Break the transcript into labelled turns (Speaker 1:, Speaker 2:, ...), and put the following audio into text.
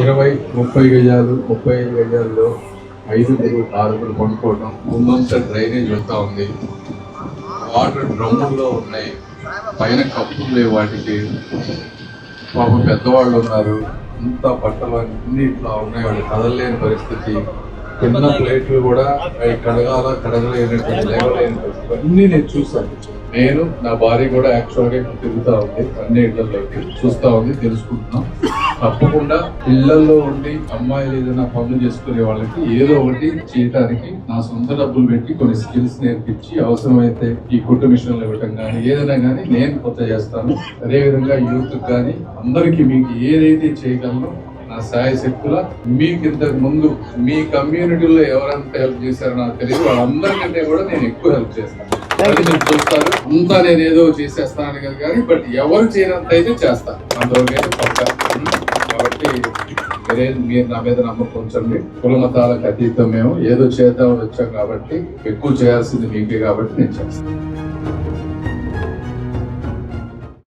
Speaker 1: ఇరవై ముప్పై గజాలు ముప్పై ఐదు గజాల్లో ఐదుగురు ఆరుగురు కొనుక్కోవడం ముందంతా డ్రైనేజ్ వెళ్తూ ఉంది. వాటర్ డ్రమ్ముల్లో ఉన్నాయి. పైన కప్పులు లేవు వాటికి. పాప పెద్దవాళ్ళు ఉన్నారు. ఇంత బట్టలు అన్ని ఇట్లా ఉన్నాయి. వాళ్ళు కదలలేని పరిస్థితి. కింద ప్లేట్లు కూడా అవి కడగాల కడగలేనటువంటి లేవలేని పరిస్థితి. నేను చూసాను నేను నా భార్య కూడా యాక్చువల్గా తిరుగుతూ ఉంది. అన్ని ఇళ్ళలోకి చూస్తూ ఉంది తెలుసుకుంటున్నాం. తప్పకుండా పిల్లల్లో ఉండి అమ్మాయిలు ఏదైనా పనులు చేసుకునే వాళ్ళకి ఏదో ఒకటి చేయటానికి నా సొంత డబ్బులు పెట్టి కొన్ని స్కిల్స్ నేర్పించి అవసరమైతే ఈ కుట్టు మిషన్లు ఇవ్వటం కానీ ఏదైనా కానీ నేను కొత్త చేస్తాను. అదే విధంగా యూత్ కానీ అందరికీ మీకు ఏదైతే చేయగలనో నా సాయ శక్తుల మీకు ఇంతకు ముందు మీ కమ్యూనిటీలో ఎవరంతా హెల్ప్ చేశారో నాకు తెలియదు. వాళ్ళందరికంటే కూడా నేను ఎక్కువ హెల్ప్ చేస్తాను. మీరు చూస్తారు. అంతా నేను ఏదో చేసేస్తాను కదా కానీ బట్ ఎవరు చేయనంత అయితే చేస్తాను అందులో పక్క. కాబట్టి మీరు నా మీద నమ్మకం ఉంచండి. కుల మతాలకు అతీతం మేము. ఏదో చేద్దామని వచ్చాం కాబట్టి ఎక్కువ చేయాల్సింది మీకే కాబట్టి నేను చేస్తాను.